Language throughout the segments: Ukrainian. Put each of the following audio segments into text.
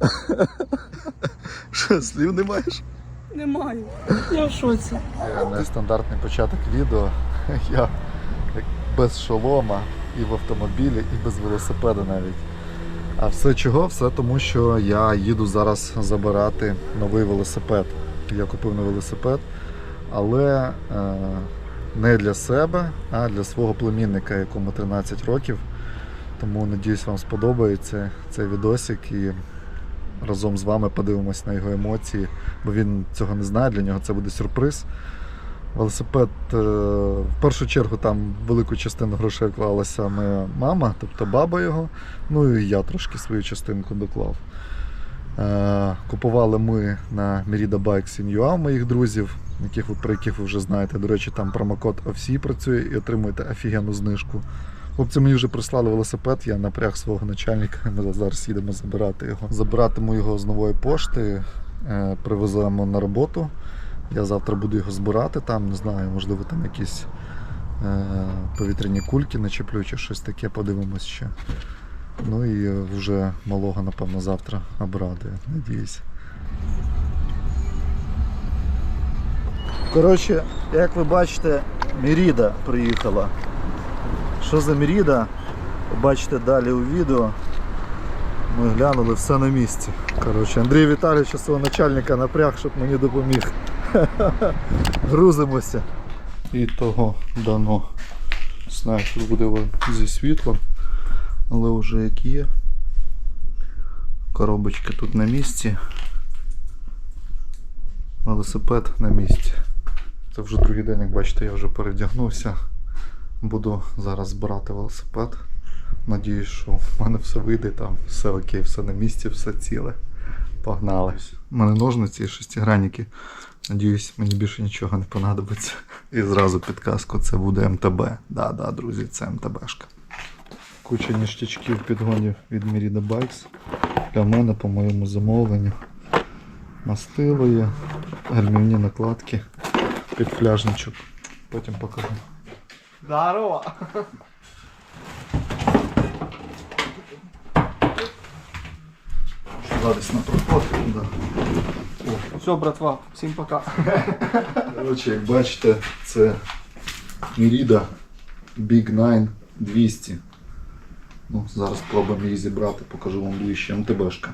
Що, слів не маєш? Немає. Я в шоці. Нестандартний початок відео. Я як без шолома і в автомобілі, і без велосипеда навіть. А все чого? Все тому, що я їду зараз забирати новий велосипед. Я купив новий велосипед, але е, не для себе, а для свого племінника, якому 13 років. Тому надіюсь, вам сподобається цей відосик і разом з вами подивимось на його емоції, бо він цього не знає, для нього це буде сюрприз. Велосипед, е, в першу чергу, там велику частину грошей вклалася моя мама, тобто баба його. Ну і я трошки свою частинку доклав. Е, Купували ми на Merida Bikes in UA моїх друзів, яких ви, про яких ви вже знаєте. До речі, там промокод OFC працює і отримуєте офігенну знижку. Хлопці мені вже прислали велосипед, я напряг свого начальника, ми зараз їдемо забирати його. Забиратиму його з нової пошти, е, привеземо на роботу. Я завтра буду його збирати там, не знаю, можливо, там якісь е, повітряні кульки начеплю чи щось таке, подивимось ще. Ну і вже малого, напевно, завтра обрадує, надіюсь. Коротше, як ви бачите, Міріда приїхала. Що за Міріда? Побачите далі у відео. Ми глянули все на місці. Коротше, Андрій Віталійович свого начальника напряг, щоб мені допоміг. Грузимося. І того дано. Знаю, що буде зі світлом, але вже як є. Коробочка тут на місці. Велосипед на місці. Це вже другий день, як бачите, я вже передягнувся. Буду зараз збирати велосипед. Надіюсь, що в мене все вийде, там все окей, все на місці, все ціле. Погнали. У мене ножниці і шестигранники. Надіюсь, мені більше нічого не понадобиться. І зразу підказку, це буде МТБ. Да, да, друзі, це МТБшка. Куча ніштячків підгонів від Merida Bikes. Для мене по моєму замовленню. Мастило є, гальмівні накладки під фляжничок. Потім покажу. Здорово! Радість на проход. Да. Все, братва, всім пока. Коротше, як бачите, це Merida Big 9 200. Ну, зараз спробуємо її зібрати, покажу вам ближче. МТБшка.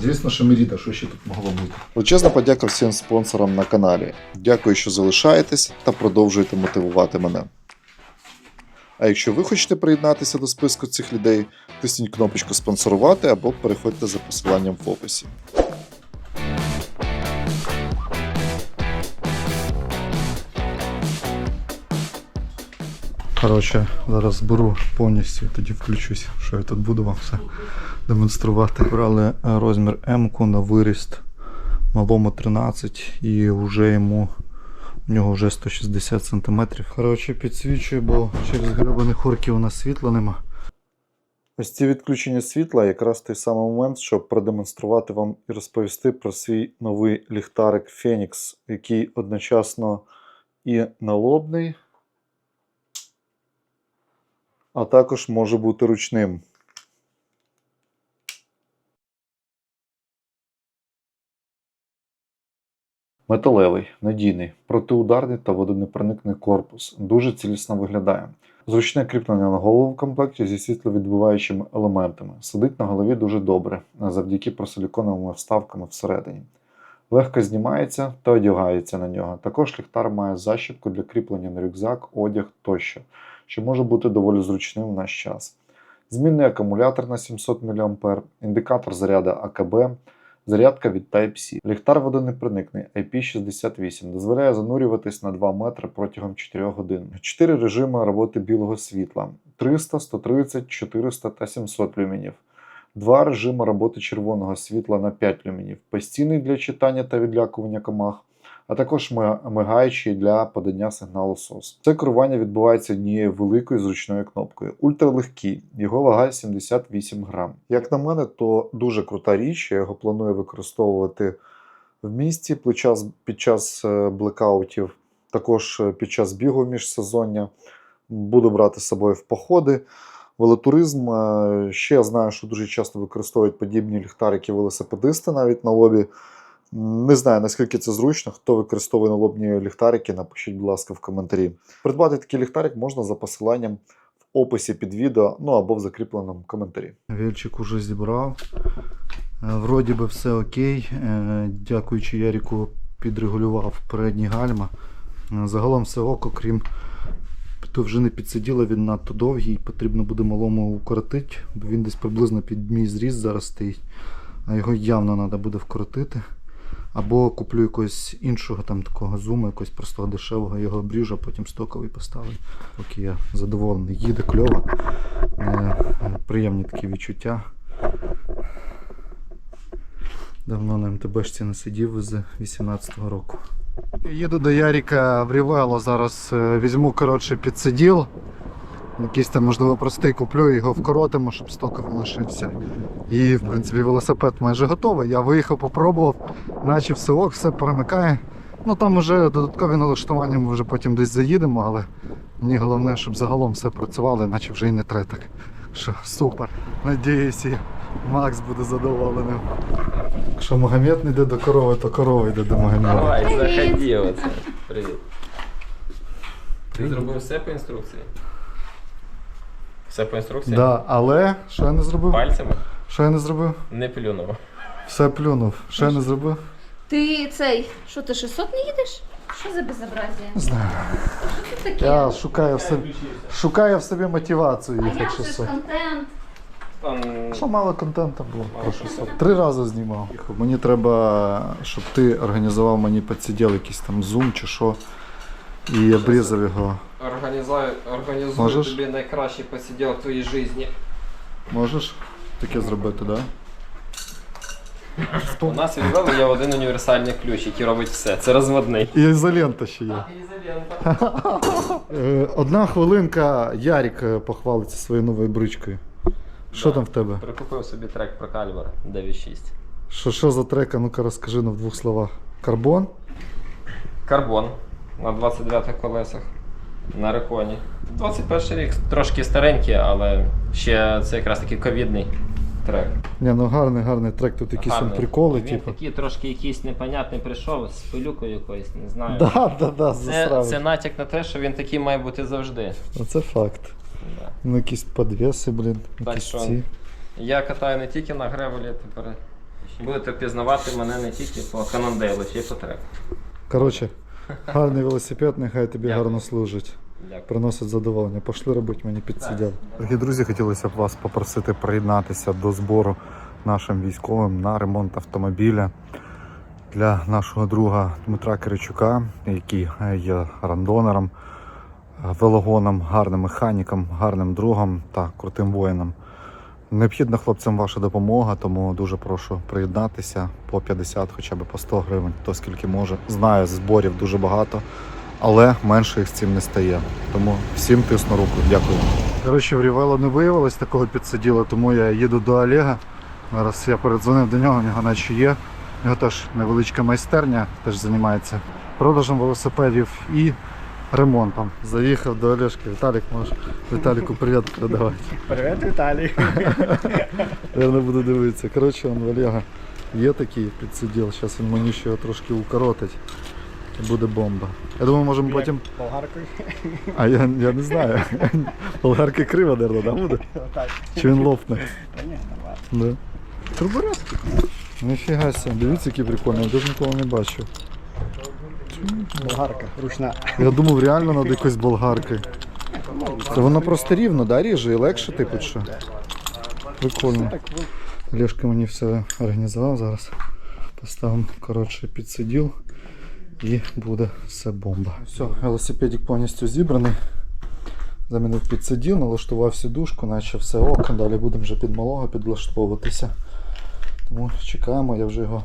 Звісно, що Меріда, що ще тут могло бути. Величезна подяка всім спонсорам на каналі. Дякую, що залишаєтесь та продовжуєте мотивувати мене. А якщо ви хочете приєднатися до списку цих людей, тисніть кнопочку спонсорувати або переходьте за посиланням в описі. Коротше, зараз зберу повністю, тоді включусь, що я тут буду вам все демонструвати. Брали е, розмір М на виріст малому 13 і вже йому в нього вже 160 см. Коротше, підсвічую, бо через гребаних орків у нас світла нема. Ось ці відключення світла якраз той самий момент, щоб продемонструвати вам і розповісти про свій новий ліхтарик Phoenix, який одночасно і налобний, а також може бути ручним. Металевий, надійний, протиударний та водонепроникний корпус. Дуже цілісно виглядає. Зручне кріплення на голову в комплекті зі світловідбиваючими елементами. Сидить на голові дуже добре, завдяки просиліконовими вставками всередині. Легко знімається та одягається на нього. Також ліхтар має защіпку для кріплення на рюкзак, одяг тощо, що може бути доволі зручним в наш час. Змінний акумулятор на 700 мА, індикатор заряду АКБ, зарядка від Type-C. Ліхтар водонепроникний IP68 дозволяє занурюватись на 2 метри протягом 4 годин. 4 режими роботи білого світла: 300, 130, 400 та 700 люменів. Два режими роботи червоного світла на 5 люменів, постійний для читання та відлякування комах, а також ми- мигаючий для подання сигналу SOS. Це керування відбувається однією великою зручною кнопкою. Ультралегкий, його вага 78 грам. Як на мене, то дуже крута річ. Я його планую використовувати в місті під час, під час е, блекаутів, також е, під час бігу міжсезоння. Буду брати з собою в походи. велотуризм. Е, Ще я знаю, що дуже часто використовують подібні ліхтарики велосипедисти навіть на лобі. Не знаю, наскільки це зручно. Хто використовує налобні ліхтарики, напишіть, будь ласка, в коментарі. Придбати такий ліхтарик можна за посиланням в описі під відео, ну або в закріпленому коментарі. Вільчик уже зібрав. Е, Вроді би все окей. Е, Дякуючи Ярику, підрегулював передні гальма. Е, Загалом все ок, окрім довжини підсиділа, він надто довгий, потрібно буде малому укоротити, бо він десь приблизно під мій зріст зараз стоїть. А його явно треба буде вкоротити. Або куплю якогось іншого там такого зуму, якогось простого дешевого, його обріжу, потім стоковий поставлю. Поки я задоволений. Їде кльово. Е, Приємні такі відчуття. Давно на МТБшці не сидів з 18-го року. Їду до Яріка в Рівело, зараз е, візьму коротше підсиділ. Якийсь там, можливо, простий куплю, його вкоротимо, щоб стоковий лишився. І, в принципі, велосипед майже готовий. Я виїхав, попробував, наче все ок, все перемикає. Ну там вже додаткові налаштування ми вже потім десь заїдемо, але мені головне, щоб загалом все працювало, наче вже і не треба так. Що супер. Надіюсь, і Макс буде задоволеним. Якщо Магомед не йде до корови, то корова йде до Магомеда. Давай, заходи оце. Привіт. Ти зробив все по інструкції? Все по інструкції? Да, але що я не зробив? Пальцями? Що я не зробив? Не плюнув. Все плюнув. Що я не зробив? Ти цей, що ти 600 не їдеш? Що за безобразие? Не знаю. Що це таке? Я шукаю в собі, шукаю в собі мотивацію а їхати як же ж 600. контент? Там... Що мало контенту було про 600. Три рази знімав. Мені треба, щоб ти організував мені підсиділ якийсь там зум чи що. І я обрізав його. Організую, організую Можеш? тобі найкращий посиділ в твоїй житті. Можеш таке зробити, так? Да? У нас відвели є один універсальний ключ, який робить все. Це розводний. І ізолента ще є. Ізолента. Е, Одна хвилинка Ярік е, похвалиться своєю новою бричкою. Що Да. там в тебе? Прикупив собі трек про кальвар 9.6. Що, що за трек? А ну-ка розкажи ну, в двох словах. Карбон? Карбон на 29 колесах на реконі. 21 рік трошки старенький, але ще це якраз такий ковідний трек. Ні, ну гарний, гарний трек, тут якісь там Гарний. приколи, Він типу. такий трошки якийсь непонятний прийшов з пилюкою якоюсь, не знаю. Да, да, да, Це, засрав. це натяк на те, що він такий має бути завжди. Оце факт. Да. Ну якісь подвеси, блін, якісь що ці. Я катаю не тільки на гревелі, тепер будете пізнавати мене не тільки по Канондейлу, ще й по треку. Коротше, гарний велосипед, нехай тобі Дякую. гарно служить. Дякую. Приносить задоволення. Пошли робити мені підсидяв. Дорогі друзі, хотілося б вас попросити приєднатися до збору нашим військовим на ремонт автомобіля для нашого друга Дмитра Киричука, який е, є рандонером, е, велогоном, гарним механіком, гарним другом та крутим воїном. Необхідна хлопцям ваша допомога, тому дуже прошу приєднатися по 50, хоча б по 100 гривень, хто скільки може. Знаю, зборів дуже багато, але менше їх з цим не стає. Тому всім тисну руку. Дякую. Коротше, в Рівело не виявилось такого підсиділа, тому я їду до Олега. Зараз я передзвонив до нього, у нього наче є. У нього теж невеличка майстерня, теж займається продажем велосипедів і ремонтом. Заїхав до Олешки. Віталік, можеш Віталіку привіт передавати. Привіт, Віталій. Я не буду дивитися. Коротше, он в Олега є такий підсиділ. Зараз він мені ще його трошки укоротить. Буде бомба. Я думаю, можемо потім. Болгаркою. А я, я не знаю. Болгарка крива, наверное, да, буде? Чи він лопне? Та ні, нормально. Да. Турборез? Ніфіга себе, дивіться, який прикольний, я дуже ніколи не бачив. Болгарка, ручна. Я думав, реально треба якоюсь болгаркою. Це воно просто рівно, да, ріже і легше, типу, що? Прикольно. Ну, мені все організував зараз. Поставимо коротше підсиділ і буде все бомба. Все, велосипедик повністю зібраний. Замінив підсиділ, налаштував сідушку, наче все ок. Далі будемо вже під малого підлаштовуватися. Тому чекаємо, я вже його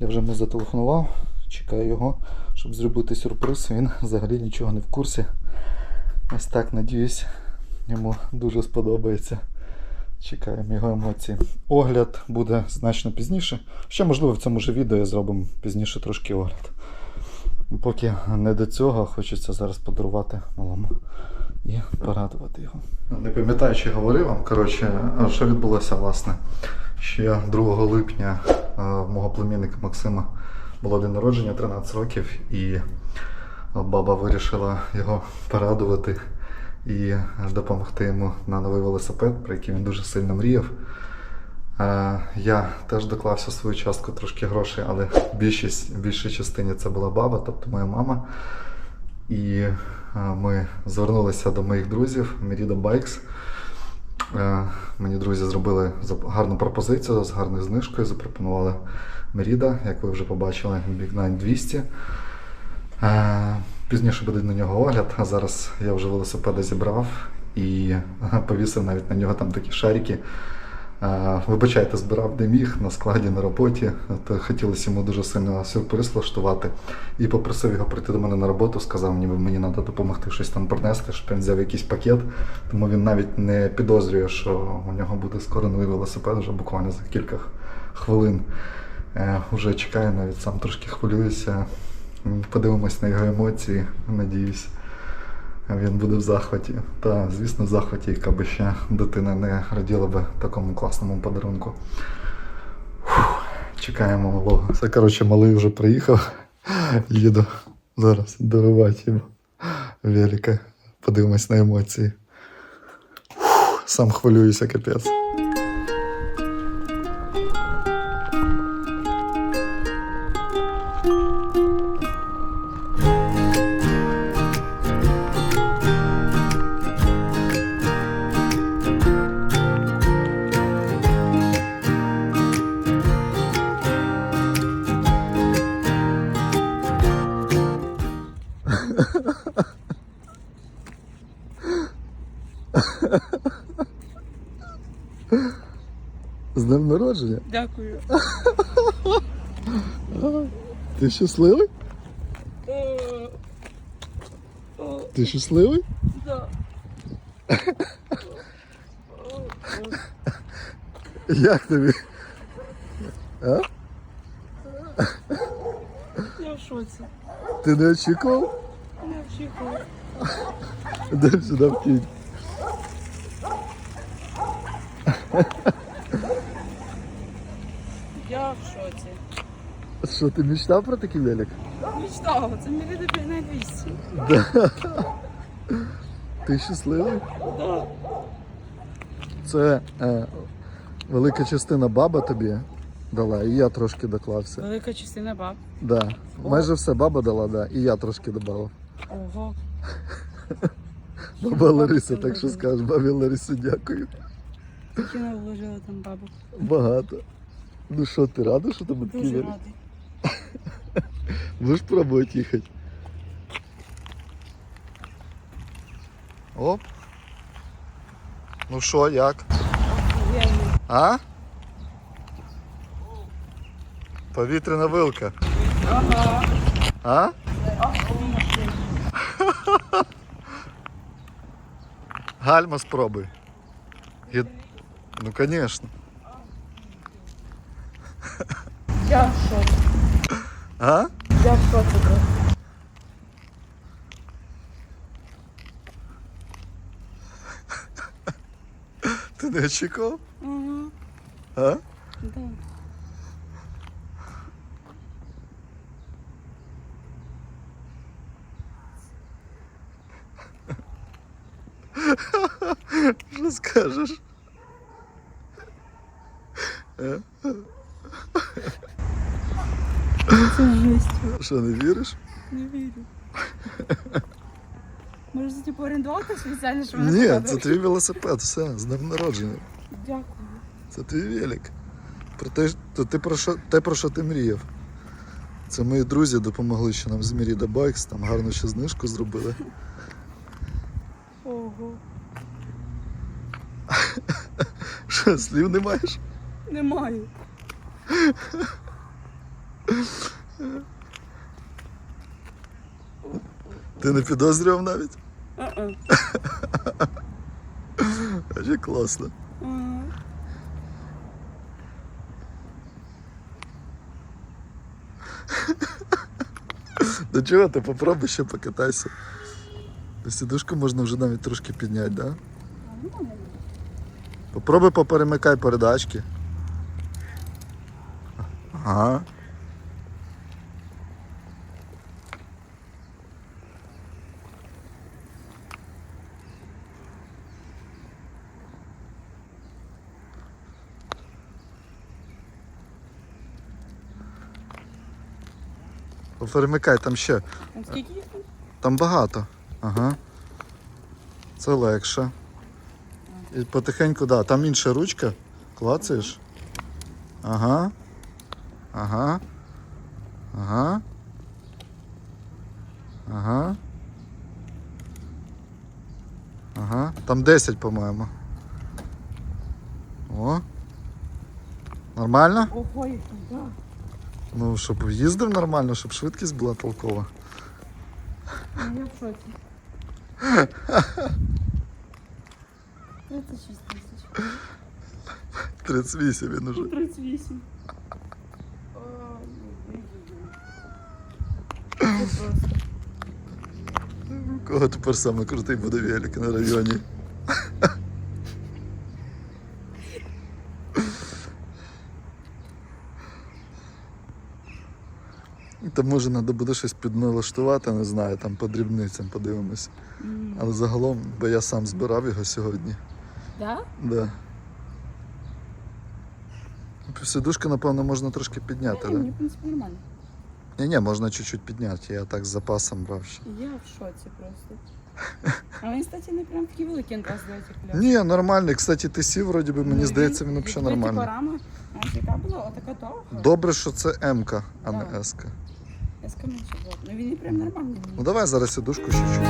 я вже йому зателефонував. Чекаю його, щоб зробити сюрприз. Він взагалі нічого не в курсі. Ось так, надіюсь, йому дуже сподобається. Чекаємо його емоції. Огляд буде значно пізніше. Ще, можливо, в цьому ж відео зробимо пізніше трошки огляд. Поки не до цього, хочеться зараз подарувати малому і порадувати його. Не пам'ятаю, чи говорив вам, коротше, що відбулося, власне. Ще 2 липня е, мого племінника Максима було день народження 13 років, і баба вирішила його порадувати і допомогти йому на новий велосипед, про який він дуже сильно мріяв. Я теж доклався свою частку трошки грошей, але більшість, в більшій частині це була баба, тобто моя мама. І ми звернулися до моїх друзів Merida Bikes. Е, Мені друзі зробили гарну пропозицію з гарною знижкою. Запропонували Меріда, як ви вже побачили, Big Nine 200. Е, Пізніше буде на нього огляд, а зараз я вже велосипеда зібрав і повісив навіть на нього там такі шарики. Вибачайте, збирав де міг на складі на роботі. То хотілося йому дуже сильно сюрприз влаштувати. І попросив його прийти до мене на роботу, сказав, ніби мені треба допомогти щось там принести, щоб він взяв якийсь пакет. Тому він навіть не підозрює, що у нього буде скоро новий велосипед, вже буквально за кілька хвилин. Е, Уже чекаю, навіть сам трошки хвилююся. Подивимось на його емоції, надіюсь. Він буде в захваті. Та, звісно, в захваті, яка би ще дитина не раділа би такому класному подарунку. Фух, чекаємо малого. Це, коротше, малий вже приїхав. Їду зараз дарувати йому велика. Подивимось на емоції. Фух, сам хвилююся, капець. Дякую. Ти щасливий? Е, Ти щасливий? да. Як тобі? А? Я в шоці. Ти не очікував? Не очікувала. Дай сюди вкинь. Я в шоці. Що, ти мечтав про такий велик? Мечтала, це мені до на 200. Ти щасливий? Да. Це е, велика частина баба тобі дала, і я трошки доклався. Велика частина баб. Да. Майже все баба дала, да, і я трошки додав. Ого. Баба Лариса, так що скажеш, бабі Ларисі дякую. Тільки не вложила там бабу. Багато. Ну що, ти рада, що тебе такий Дуже радий. Будеш пробувати їхати. Оп. Ну що, як? Офігенно. А? Повітряна вилка. Ага. А? Гальма спробуй. Гі- Ну, звісно. Я в шоці. А? Я просто. Ти не очікував? Ага. А? Да. Що скажеш? Що, не віриш? Не вірю. Може, це типу орендувати спеціально, що мене Ні, це твій велосипед, все, з днем народження. Дякую. Це твій велик. Про те, то ти про що, те, про що ти мріяв. Це мої друзі допомогли, що нам з Merida Bikes, там гарну ще знижку зробили. Ого. Що, слів не маєш? Не маю. Ти не підозрював навіть? Як класно. Ага. До чого ти попробуй ще покатайся. Сідушку можна вже навіть трошки підняти, так? Да? Ну, ну, Попробуй поперемикай передачки. Ага. Поперемикай там ще. Там скільки їх там? Там багато. Ага. Це легше. І потихеньку, да, там інша ручка. Клацаєш. Ага. Ага. Ага. Ага. Ага. Там 10, по-моєму. О. Нормально? Ого, їх там, да. Ну, щоб їздив нормально, щоб швидкість була толкова. Ну, я в шоці. 36 тисяч. 38 він уже. 38. О, ну, Це просто. У кого тепер саме крутий буде велик на районі? Та може треба буде щось підналаштувати, не знаю, там по дрібницям подивимось. М. Але загалом, бо я сам збирав його сьогодні. Да? Да. Сидушку, напевно, можна трошки підняти, Ні, так? мені, в принципі, нормально. Ні, ні, можна чуть-чуть підняти. Я так з запасом брав ще. Я в шоці просто. А він, кстати, не прям такий великий для цих. Ні, нормальний. Кстати, ти сів, вроді би, мені Ну, здається, він взагалі нормальний. Ось яка була, отака довга. Добре, що це М-ка, а не Да. С-ка. Я скажу, що була. Ну він і прям нормальний. Ну давай зараз сідушку ще.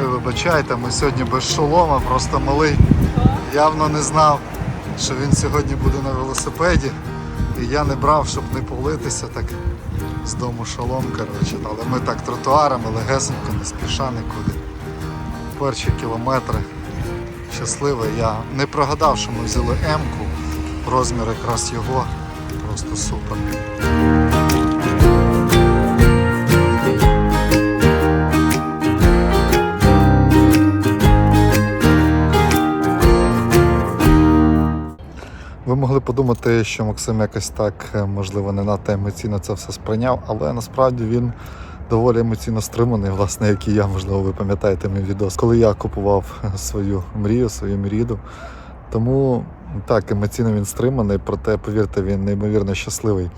Ви вибачайте, ми сьогодні без шолома, просто малий явно не знав, що він сьогодні буде на велосипеді. Я не брав, щоб не политися так з дому шолом. Коротше. Але ми так тротуарами легесенько, не спіша нікуди. Перші кілометри. Щасливий. Я не прогадав, що ми взяли М-ку. Розмір якраз його. Просто супер. Могли подумати, що Максим якось так, е, можливо, не надто емоційно це все сприйняв, але насправді він доволі емоційно стриманий, власне, як і я, можливо, ви пам'ятаєте мій відос, коли я купував свою мрію, свою мріду. Тому так, емоційно він стриманий, проте, повірте, він неймовірно щасливий.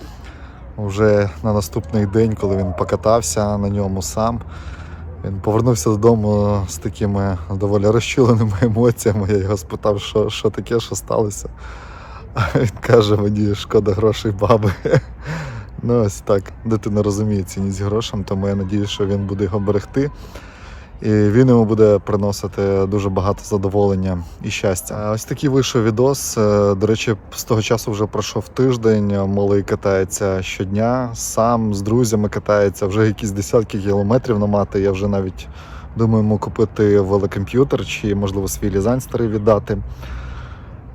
Уже на наступний день, коли він покатався на ньому сам, він повернувся додому з такими доволі розчуленими емоціями. Я його спитав, що, що таке, що сталося. А він каже, мені шкода грошей баби. Ну, ось так. Дитина розуміє цінність грошам, тому я надію, що він буде його берегти. І він йому буде приносити дуже багато задоволення і щастя. Ось такий вийшов відос. Е, До речі, з того часу вже пройшов тиждень. Малий катається щодня, сам з друзями катається вже якісь десятки кілометрів намати. Я вже навіть думаю купити велокомп'ютер чи, можливо, свій лізань старий віддати.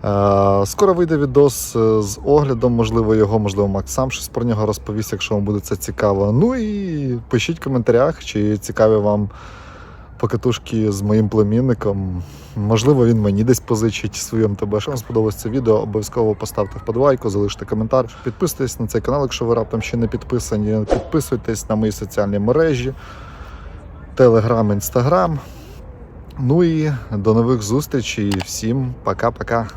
Е, Скоро вийде відос е, з оглядом, можливо, його, можливо, Макс сам щось про нього розповість, якщо вам буде це цікаво. Ну і пишіть в коментарях, чи цікаві вам покатушки з моїм племінником. Можливо, він мені десь позичить свою МТБ. Якщо вам сподобалось це відео, обов'язково поставте вподобайку, залиште коментар. Підписуйтесь на цей канал, якщо ви раптом ще не підписані. Підписуйтесь на мої соціальні мережі, Телеграм, Інстаграм. Ну і до нових зустрічей. Всім пока-пока.